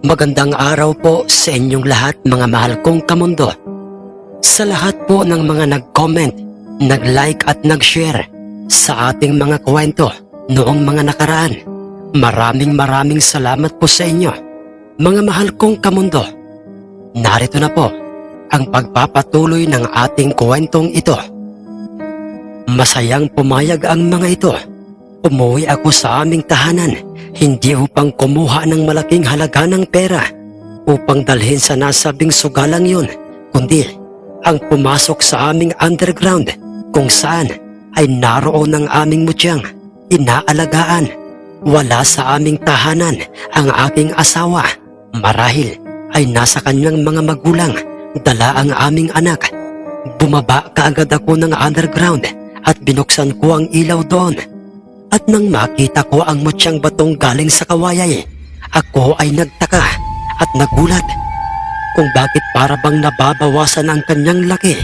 Magandang araw po sa inyong lahat mga mahal kong kamundo. Sa lahat po ng mga nag-comment, nag-like at nag-share sa ating mga kwento noong mga nakaraan. Maraming maraming salamat po sa inyo. Mga mahal kong kamundo, narito na po ang pagpapatuloy ng ating kwentong ito. Masayang pumayag ang mga ito. Umuwi ako sa aming tahanan, hindi upang kumuha ng malaking halaga ng pera upang dalhin sa nasabing sugalang yun, kundi ang pumasok sa aming underground kung saan ay naroon ang aming mutyang, inaalagaan. Wala sa aming tahanan ang aking asawa. Marahil ay nasa kanyang mga magulang, dala ang aming anak. Bumaba kaagad ako ng underground at binuksan ko ang ilaw doon. At nang makita ko ang mutyang batong galing sa kawayay, ako ay nagtaka at nagulat kung bakit para bang nababawasan ang kanyang laki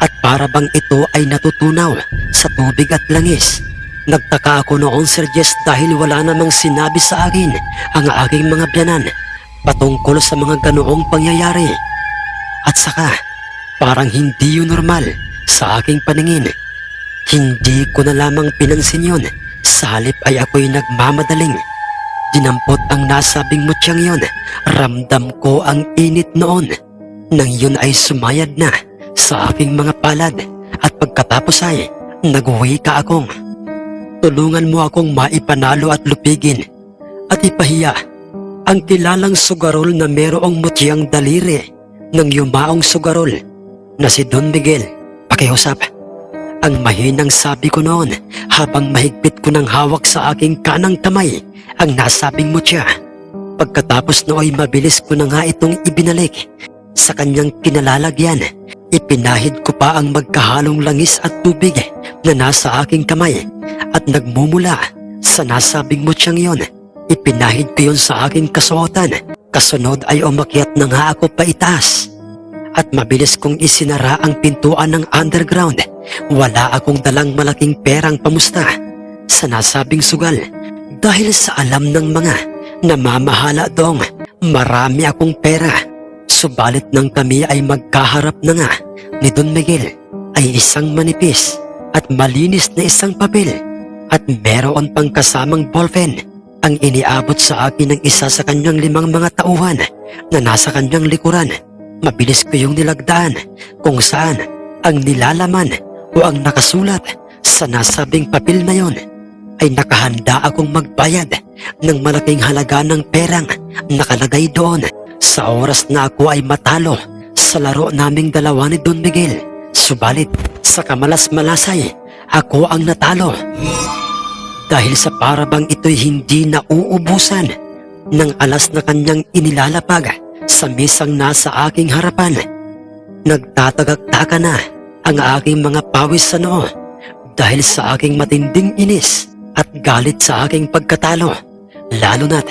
at para bang ito ay natutunaw sa tubig at langis. Nagtaka ako noon Sir Jess dahil wala namang sinabi sa akin ang aking mga biyanan patungkol sa mga ganoong pangyayari. At saka, parang hindi yun normal sa aking paningin. Hindi ko na lamang pinansin yun. Sa halip ay ako'y nagmamadaling. Dinampot ang nasabing mutyang yon. Ramdam ko ang init noon. Nang yun ay sumayad na sa aking mga palad. At pagkatapos ay nagwi ka akong. Tulungan mo akong maipanalo at lupigin. At ipahiya ang kilalang sugarol na merong mutyang daliri ng yumaong sugarol na si Don Miguel. Pakiusap. Ang mahinang sabi ko noon habang mahigpit ko ng hawak sa aking kanang kamay ang nasabing mutya. Pagkatapos nooy mabilis ko na nga itong ibinalik sa kanyang kinalalagyan. Ipinahid ko pa ang magkahalong langis at tubig na nasa aking kamay at nagmumula sa nasabing mutyang yon. Ipinahid ko yon sa aking kasuotan. Kasunod ay umakyat na nga ako pa itaas at mabilis kong isinara ang pintuan ng underground. Wala akong dalang malaking perang pamusta sa nasabing sugal dahil sa alam ng mga namamahala doong marami akong pera. Subalit nang kami ay magkaharap na nga ni Don Miguel ay isang manipis at malinis na isang papel at meron pang kasamang ballpen ang iniabot sa akin ng isa sa kanyang limang mga tauhan na nasa kanyang likuran. Mabilis ko yung nilagdaan kung saan ang nilalaman o ang nakasulat sa nasabing papel na yon ay nakahanda akong magbayad ng malaking halaga ng perang nakalagay doon sa oras na ako ay matalo sa laro naming dalawa ni Don Miguel. Subalit sa kamalas-malasay, ako ang natalo. Dahil sa parabang ito'y hindi nauubusan ng alas na kanyang inilalapag sa misang nasa aking harapan. Nagtatagagtaka na ang aking mga pawis sa noo dahil sa aking matinding inis at galit sa aking pagkatalo. Lalo na't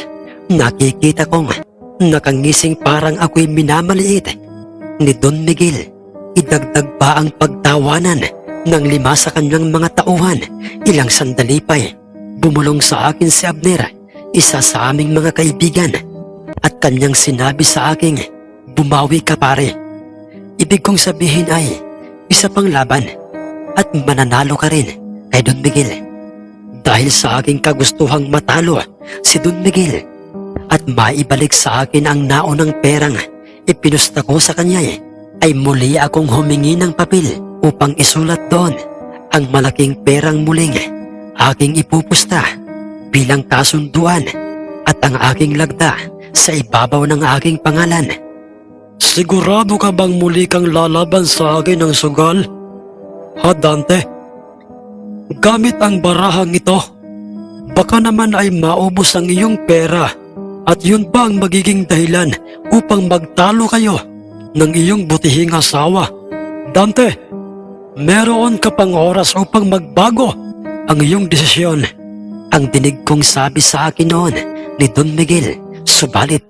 nakikita kong nakangising parang ako'y minamaliit ni Don Miguel. Idagdag pa ang pagtawanan ng lima sa kanyang mga tauhan. Ilang sandali pa'y bumulong sa akin si Abner, isa sa aming mga kaibigan. At kanyang sinabi sa akin, bumawi ka pare. Ibig kong sabihin ay, isa pang laban at mananalo ka rin kay Don Miguel. Dahil sa aking kagustuhang matalo si Don Miguel at maibalik sa akin ang naunang perang ipinusta ko sa kanya eh, ay muli akong humingi ng papel upang isulat doon ang malaking perang muling aking ipupusta bilang kasunduan at ang aking lagda sa ibabaw ng aking pangalan. Sigurado ka bang muli kang lalaban sa akin ng sugal? Ha, Dante? Gamit ang barahang ito, baka naman ay maubos ang iyong pera at yun pa ang magiging dahilan upang magtalo kayo ng iyong butihing asawa. Dante, meron ka pang oras upang magbago ang iyong desisyon. Ang dinig kong sabi sa akin noon ni Don Miguel, subalit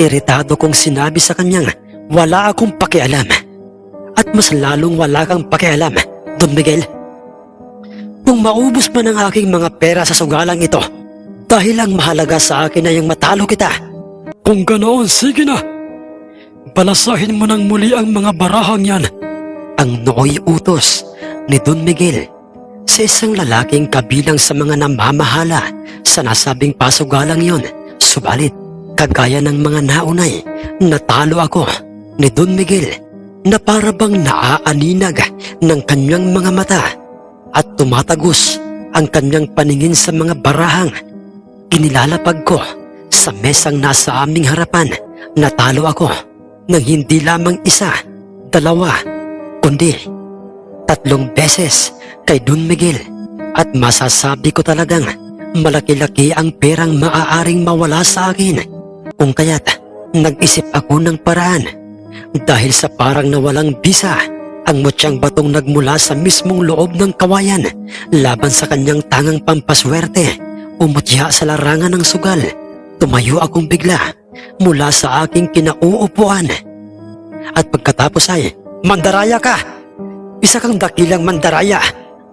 iritado kong sinabi sa kanyang wala akong pakialam. At mas lalong wala kang pakialam, Don Miguel. Kung maubos man ang aking mga pera sa sugalang ito, dahil ang mahalaga sa akin ay ang matalo kita. Kung ganoon, sige na. Balasahin mo ng muli ang mga barahang yan. Ang nooy utos ni Don Miguel sa isang lalaking kabilang sa mga namamahala sa nasabing pasugalang yon. Subalit, kagaya ng mga naunay, natalo ako ni Don Miguel na para bang naaaninag ng kanyang mga mata at tumatagos ang kanyang paningin sa mga barahang. Inilalapag ko sa mesang nasa aming harapan. Natalo ako ng hindi lamang isa, dalawa, kundi tatlong beses kay Don Miguel at masasabi ko talagang malaki-laki ang perang maaaring mawala sa akin. Kung kaya't nag-isip ako ng paraan dahil sa parang nawalang bisa ang mutyang batong nagmula sa mismong loob ng kawayan laban sa kanyang tangang pampaswerte umutya sa larangan ng sugal. Tumayo akong bigla mula sa aking kinauupuan. At pagkatapos ay, Mandaraya ka! Isa kang dakilang mandaraya,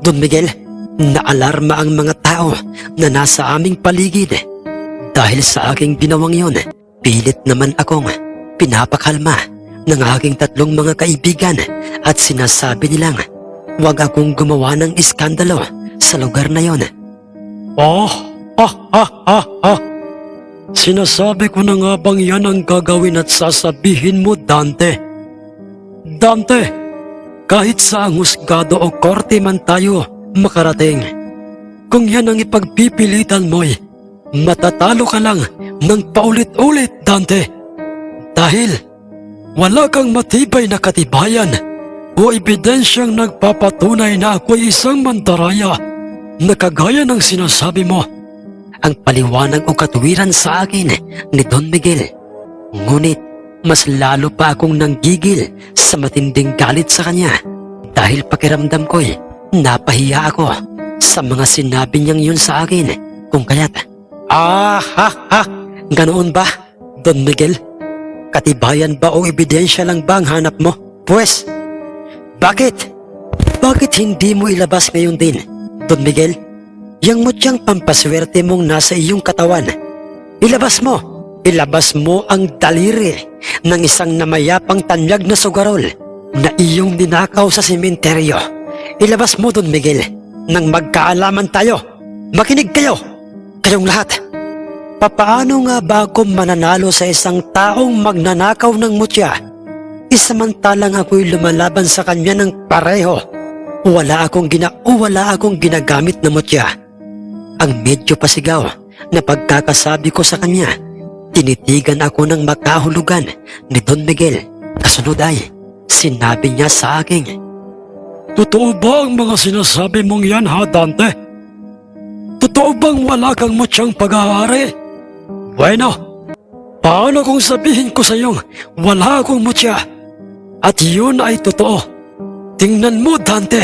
Don Miguel. Naalarma ang mga tao na nasa aming paligid. Dahil sa aking ginawang yon, pilit naman akong pinapakalma ng aking tatlong mga kaibigan at sinasabi nilang huwag akong gumawa ng iskandalo sa lugar na yon. Oh, ah, ah, ah, ah. Sinasabi ko na nga bang yan ang gagawin at sasabihin mo, Dante? Dante, kahit sa husgado o korte man tayo makarating, kung yan ang ipagpipilitan mo'y matatalo ka lang ng paulit-ulit, Dante. Dahil wala kang matibay na katibayan o ebidensyang nagpapatunay na ako'y isang mandaraya na kagaya ng sinasabi mo. ang paliwanag o katuwiran sa akin ni Don Miguel. Ngunit mas lalo pa akong nanggigil sa matinding galit sa kanya dahil pakiramdam ko'y napahiya ako sa mga sinabi niyang yun sa akin kung kaya't Ah, ha, ha, ganoon ba, Don Miguel? Katibayan ba o ebidensya lang ba ang hanap mo? Pwes, bakit? Bakit hindi mo ilabas ngayon din, Don Miguel? Yang mutyang pampaswerte mong nasa iyong katawan. Ilabas mo. Ilabas mo ang daliri ng isang namayapang tanyag na sugarol na iyong ninakaw sa sementeryo. Ilabas mo, Don Miguel, nang magkaalaman tayo. Makinig kayo, kayong lahat. Papaano nga ba ako mananalo sa isang taong magnanakaw ng mutya? Isamantalang ako'y lumalaban sa kanya ng pareho. Wala akong gina wala akong ginagamit na mutya. Ang medyo pasigaw na pagkakasabi ko sa kanya, tinitigan ako ng makahulugan ni Don Miguel. Kasunod ay, sinabi niya sa akin, Totoo ba ang mga sinasabi mong yan ha, Dante? Totoo bang wala kang mutyang pag-aari? Bueno, paano kung sabihin ko sa iyong wala akong mutya? At yun ay totoo. Tingnan mo, Dante.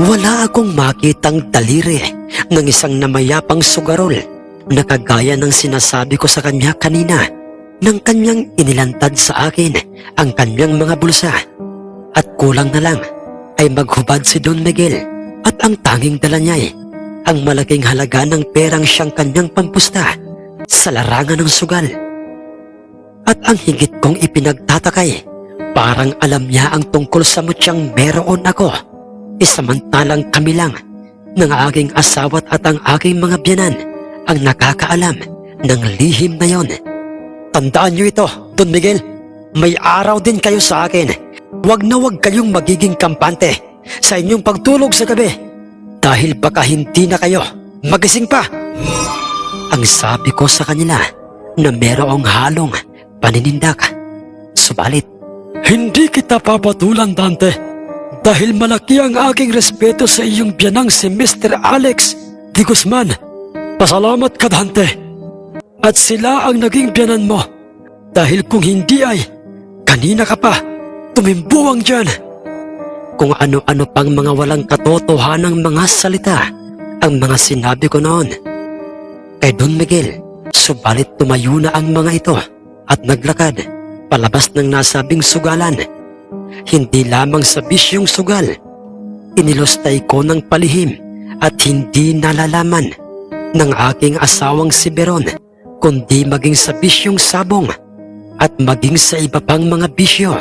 wala akong makitang daliri ng isang namayapang sugarol na kagaya ng sinasabi ko sa kanya kanina nang kanyang inilantad sa akin ang kanyang mga bulsa. At kulang na lang ay maghubad si Don Miguel at ang tanging dala niya ay ang malaking halaga ng perang siyang kanyang pampusta sa larangan ng sugal. At ang higit kong ipinagtatakay, parang alam niya ang tungkol sa mutyang meron ako. Isamantalang kami lang ng aking asawa't at ang aking mga biyanan ang nakakaalam ng lihim na yon. Tandaan niyo ito, Don Miguel. May araw din kayo sa akin. Huwag na huwag kayong magiging kampante sa inyong pagtulog sa gabi. Dahil baka hindi na kayo magising pa. Ang sabi ko sa kanila na merong halong paninindak. Subalit, Hindi kita papatulan, Dante. Dahil malaki ang aking respeto sa iyong biyanang si Mr. Alex Di Guzman. Pasalamat ka, Dante. At sila ang naging biyanan mo. Dahil kung hindi ay, kanina ka pa, tumimbuwang dyan. Kung ano-ano pang mga walang katotohanang mga salita ang mga sinabi ko noon. Kay Don Miguel, subalit tumayo na ang mga ito at naglakad palabas ng nasabing sugalan. Hindi lamang sa bisyong sugal, inilostay ko ng palihim at hindi nalalaman ng aking asawang si Beron kundi maging sa bisyong sabong at maging sa iba pang mga bisyo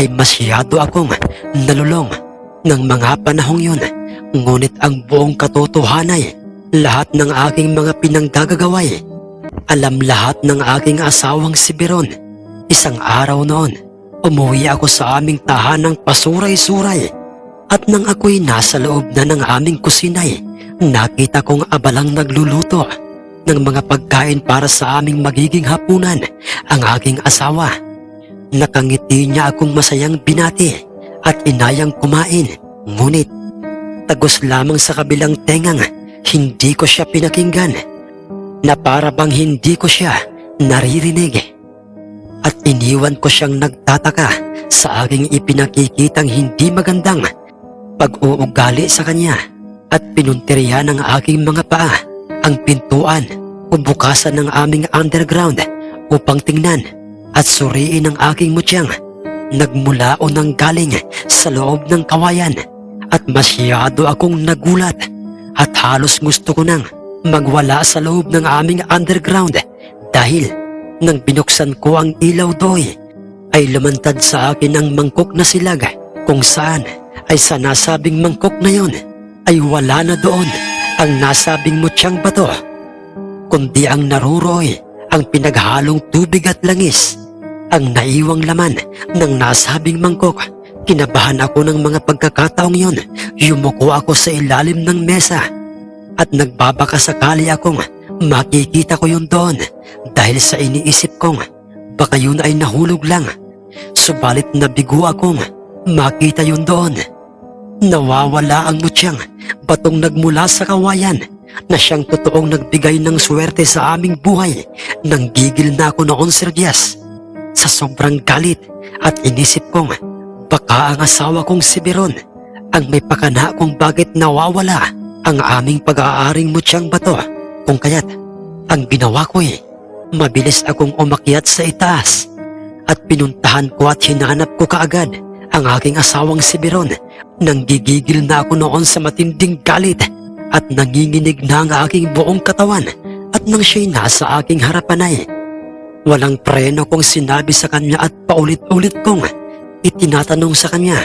ay masyado akong nalulong ng mga panahong yun. Ngunit ang buong katotohanan ay lahat ng aking mga pinanggagagaway. Alam lahat ng aking asawang si Biron. Isang araw noon, umuwi ako sa aming tahanang pasuray-suray at nang ako'y nasa loob na ng aming kusinay, nakita kong abalang nagluluto ng mga pagkain para sa aming magiging hapunan ang aking asawa. Nakangiti niya akong masayang binati at inayang kumain. Ngunit, tagos lamang sa kabilang tengang, hindi ko siya pinakinggan. Na para bang hindi ko siya naririnig. At iniwan ko siyang nagtataka sa aking ipinakikitang hindi magandang pag-uugali sa kanya at pinunteriya ng aking mga paa ang pintuan o bukasan ng aming underground upang tingnan at suriin ang aking mutyang. Nagmula o nang galing sa loob ng kawayan at masyado akong nagulat at halos gusto ko nang magwala sa loob ng aming underground dahil nang binuksan ko ang ilaw doy ay lumantad sa akin ang mangkok na silag kung saan ay sa nasabing mangkok na yon ay wala na doon ang nasabing mutyang bato kundi ang naruroy ang pinaghalong tubig at langis ang naiwang laman ng nasabing mangkok. Kinabahan ako ng mga pagkakataong yon. Yumuko ako sa ilalim ng mesa at nagbabaka sakali akong makikita ko yun doon dahil sa iniisip kong baka yun ay nahulog lang. Subalit nabigo akong makita yun doon. Nawawala ang mutyang batong nagmula sa kawayan na siyang totoong nagbigay ng swerte sa aming buhay nang gigil na ako noon Sir Diaz. Sa sobrang galit at inisip kong baka ang asawa kong si Biron ang may pakana kung bakit nawawala ang aming pag-aaring mutyang bato. Kung kaya't ang ginawa ko eh, mabilis akong umakyat sa itaas at pinuntahan ko at hinanap ko kaagad ang aking asawang si Biron nang gigigil na ako noon sa matinding galit at nanginginig na ang aking buong katawan at nang siya'y nasa aking harapan ay Walang preno kong sinabi sa kanya at paulit-ulit kong itinatanong sa kanya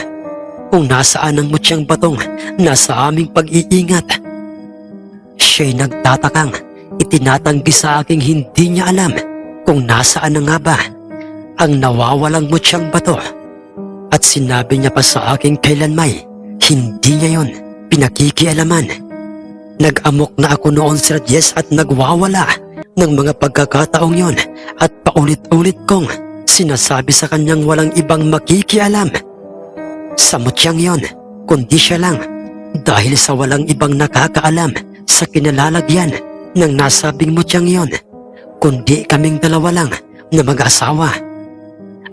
kung nasaan ang mutyang batong nasa aming pag-iingat. Siya'y nagtatakang itinatanggi sa aking hindi niya alam kung nasaan na nga ba ang nawawalang mutyang bato. At sinabi niya pa sa aking kailanmay, hindi niya yon pinakikialaman. Nag-amok na ako noon Sir Jess at nagwawala ng mga pagkakataong yon at paulit-ulit kong sinasabi sa kanyang walang ibang makikialam. Sa mutyang yon, kundi siya lang dahil sa walang ibang nakakaalam sa kinalalagyan ng nasabing mutyang yon, kundi kaming dalawa lang na mag-asawa.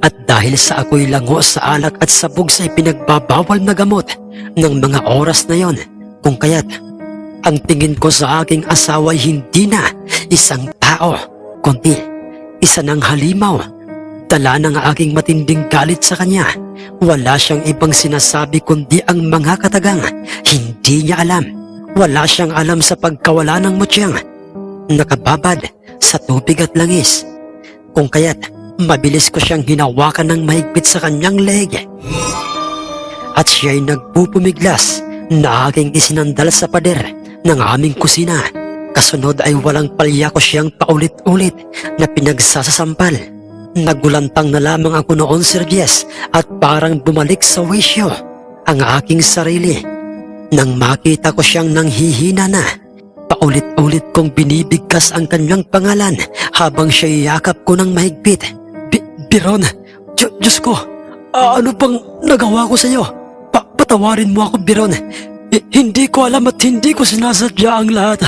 At dahil sa ako'y lango sa alak at sabog sa ipinagbabawal na gamot ng mga oras na yon, kung kaya't ang tingin ko sa aking asawa ay hindi na isang tao, kundi isa ng halimaw. Dala ng aking matinding galit sa kanya. Wala siyang ibang sinasabi kundi ang mga katagang. Hindi niya alam. Wala siyang alam sa pagkawala ng mutyang. Nakababad sa tubig at langis. Kung kaya't mabilis ko siyang hinawakan ng mahigpit sa kanyang leg. At siya'y nagpupumiglas na aking isinandal sa pader ng aming kusina. Kasunod ay walang palya ko siyang paulit-ulit na pinagsasasampal. Nagulantang na lamang ako noon, Sir Jess, at parang bumalik sa wisyo ang aking sarili. Nang makita ko siyang nanghihina na, paulit-ulit kong binibigkas ang kanyang pangalan habang siya yakap ko ng mahigpit. Bi- Biron, Diyo- Diyos ko, ano bang nagawa ko sa iyo? Pa- patawarin mo ako, Biron. I- hindi ko alam at hindi ko sinasadya ang lahat.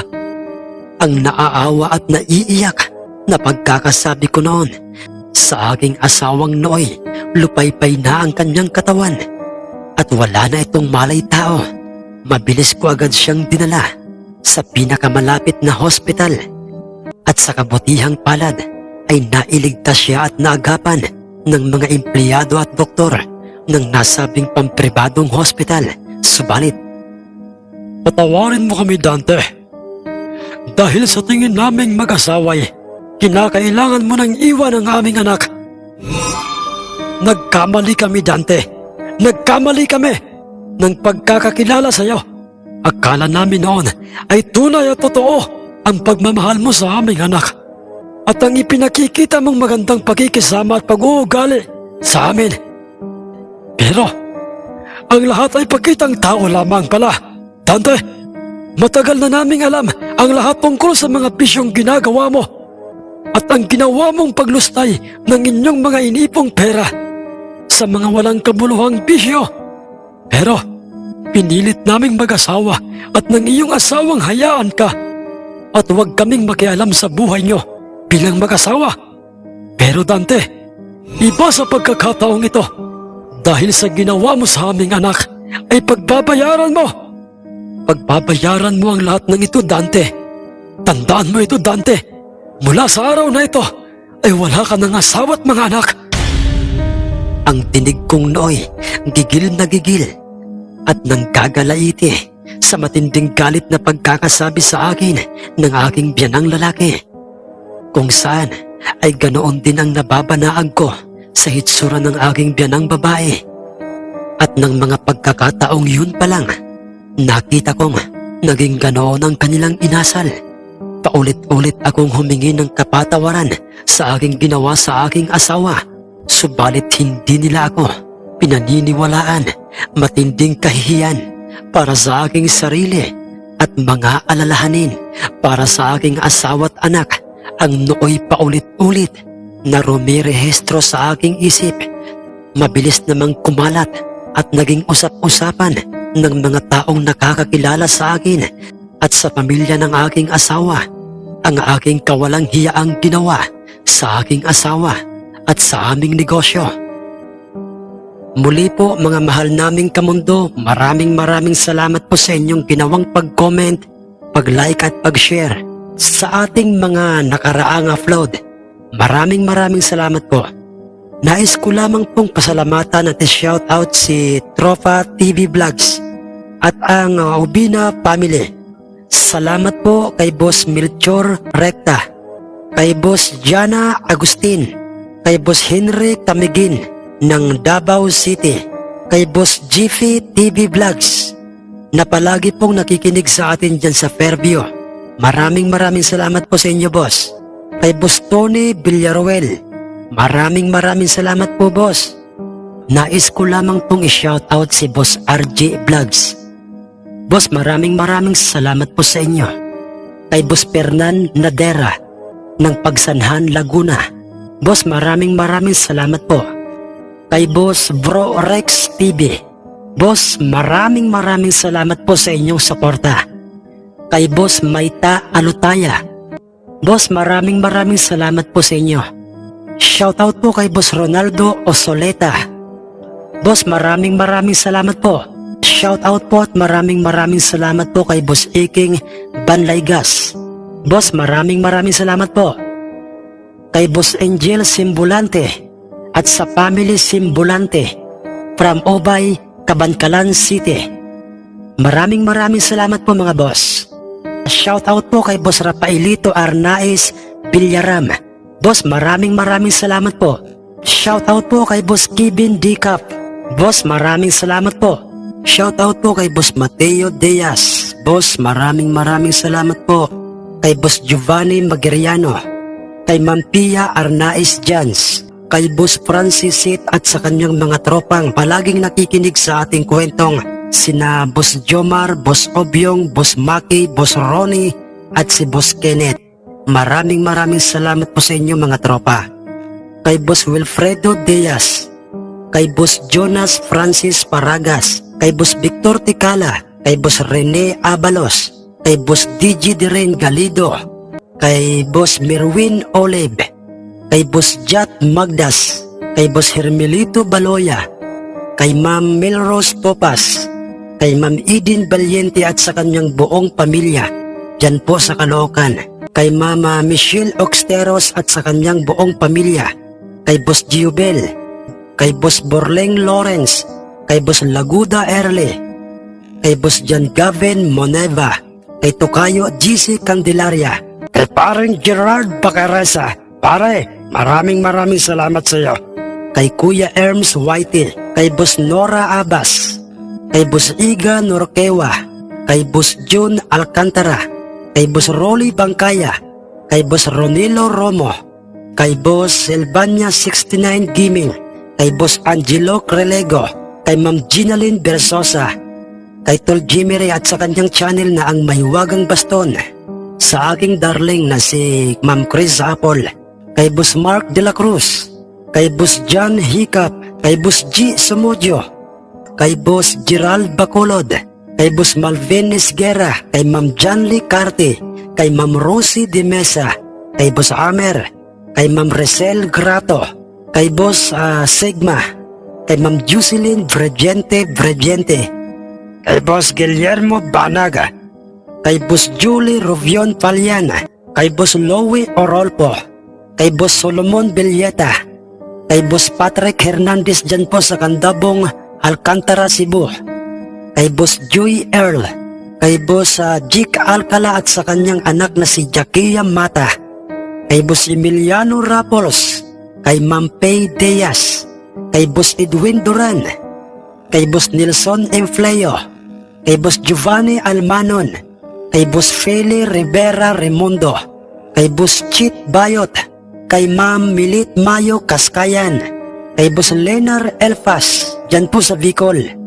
Ang naaawa at naiiyak na pagkakasabi ko noon sa aking asawang Noy, lupaypay na ang kanyang katawan at wala na itong malay tao. Mabilis ko agad siyang dinala sa pinakamalapit na hospital at sa kabutihang palad ay nailigtas siya at naagapan ng mga empleyado at doktor ng nasabing pampribadong hospital. Subalit, Patawarin mo kami, Dante. Dahil sa tingin naming mag-asaway, kinakailangan mo nang iwan ang aming anak. Nagkamali kami, Dante. Nagkamali kami ng pagkakakilala sa iyo. Akala namin noon ay tunay at totoo ang pagmamahal mo sa aming anak. At ang ipinakikita mong magandang pagkikisama at pag-uugali sa amin. Pero, ang lahat ay pagkitang tao lamang pala. Dante, matagal na naming alam ang lahat tungkol sa mga bisyong ginagawa mo at ang ginawa mong paglustay ng inyong mga inipong pera sa mga walang kabuluhang bisyo. Pero, pinilit naming mag-asawa at ng iyong asawang hayaan ka at huwag kaming makialam sa buhay nyo bilang mag-asawa. Pero Dante, iba sa pagkakataong ito dahil sa ginawa mo sa aming anak ay pagbabayaran mo. Pagbabayaran mo ang lahat ng ito, Dante. Tandaan mo ito, Dante. Mula sa araw na ito ay wala ka ng asawa at mga anak. Ang tinig kong nooy, gigil na gigil at nang gagalaiti sa matinding galit na pagkakasabi sa akin ng aking biyanang lalaki. Kung saan ay ganoon din ang nababanaan ko sa hitsura ng aking biyanang babae. At ng mga pagkakataong yun pa lang, nakita kong naging ganoon ang kanilang inasal. Paulit-ulit akong humingi ng kapatawaran sa aking ginawa sa aking asawa. Subalit hindi nila ako pinaniniwalaan, matinding kahihiyan para sa aking sarili at mga alalahanin para sa aking asawa at anak ang nooy paulit-ulit na rumirehestro sa aking isip. Mabilis namang kumalat at naging usap-usapan ng mga taong nakakakilala sa akin at sa pamilya ng aking asawa ang aking kawalang hiyaang ginawa sa aking asawa at sa aming negosyo. Muli po mga mahal naming kamundo, maraming maraming salamat po sa inyong ginawang pag-comment, pag-like at pag-share sa ating mga nakaraang upload. Maraming maraming salamat po. Nais ko lamang pong pasalamatan at shoutout si Tropa TV Vlogs at ang Ubina Family. Salamat po kay Boss Melchor Recta, kay Boss Jana Agustin, kay Boss Henry Tamigin ng Davao City, kay Boss Jiffy TV Vlogs na palagi pong nakikinig sa atin dyan sa Fairview. Maraming maraming salamat po sa inyo, boss. Kay Boss Tony Villaruel, maraming maraming salamat po, boss. Nais ko lamang pong i-shoutout si Boss RJ Vlogs. Boss, maraming maraming salamat po sa inyo. Kay Boss Fernan Nadera ng Pagsanhan, Laguna. Boss, maraming maraming salamat po. Kay Boss Bro Rex TV. Boss, maraming maraming salamat po sa inyong suporta. Kay Boss Maita Alutaya. Boss, maraming maraming salamat po sa inyo. Shoutout po kay Boss Ronaldo Osoleta. Boss, maraming maraming salamat po. Shoutout po at maraming maraming salamat po kay Boss Iking Banlaygas. Boss, maraming maraming salamat po. Kay Boss Angel Simbulante at sa Family Simbulante from Obay, Kabankalan City. Maraming maraming salamat po mga boss. Shoutout po kay Boss Rafaelito Arnaiz Villaram. Boss, maraming maraming salamat po. Shoutout po kay Boss Kevin Dicap. Boss, maraming salamat po. Shoutout po kay Boss Mateo Diaz. Boss, maraming maraming salamat po. Kay Boss Giovanni Magiriano. Kay Ma'am Pia Arnaiz Jans. Kay Boss Francis Sit at sa kanyang mga tropang palaging nakikinig sa ating kwentong sina Boss Jomar, Boss Obyong, Boss Maki, Boss Ronnie at si Boss Kenneth. Maraming maraming salamat po sa inyo mga tropa. Kay Boss Wilfredo Diaz, kay Boss Jonas Francis Paragas, kay Boss Victor Ticala, kay Boss Rene Abalos, kay Boss DJ Diren Galido, kay Boss Merwin Olive, kay Boss Jat Magdas, kay Boss Hermelito Baloya, kay Ma'am Melrose Popas, kay Ma'am Eden Valiente at sa kanyang buong pamilya, dyan po sa Caloocan, kay Mama Michelle Oxteros at sa kanyang buong pamilya, kay Boss Giubel, kay Boss Borleng Lawrence, kay Boss Laguda Erle, kay Boss John Gavin Moneva, kay Tokayo GC Candelaria, Kay paring Gerard Bacaresa. Pare, maraming maraming salamat sa iyo. Kay Kuya Erms Whitey, kay Boss Nora Abas, kay Boss Iga Norquewa, kay Boss June Alcantara, kay Boss Rolly Bangkaya, kay Boss Ronilo Romo, kay Boss Silvania 69 Gaming, kay Boss Angelo Crelego, kay Ma'am Ginalyn Bersosa, kay Tol Jimmy Ray at sa kanyang channel na ang Mahiwagang Baston, sa aking darling na si Ma'am Chris Apple, kay Boss Mark De La Cruz, kay Boss John Hiccup, kay Boss G. Sumodyo, kay Boss Gerald Bacolod, kay Boss Malvin Esguera, kay Ma'am Janly Carte, kay Ma'am Rosie De Mesa, kay Boss Amer, kay Ma'am Resel Grato, kay Boss ah, Sigma, kay Ma'am Jocelyn Bregente Bregente, Kay Boss Guillermo Banaga. kay Boss Julie Rovion Paliana, kay Boss Lowe Orolpo, kay Boss Solomon Villeta, kay Boss Patrick Hernandez dyan po sa Kandabong, Alcantara, Cebu, kay Boss Joy Earl, kay Boss ah, Jik Alcala at sa kanyang anak na si Jakia Mata, kay Boss Emiliano Rapols, kay Ma'am Pay Diaz, kay Boss Edwin Duran, kay Boss Nelson Enfleo, kay Boss Giovanni Almanon, kay Boss Feli Rivera Remundo, kay Boss Chit Bayot, kay Ma'am Milit Mayo Kaskayan, kay Boss Lenar Elfas, dyan po sa Bicol.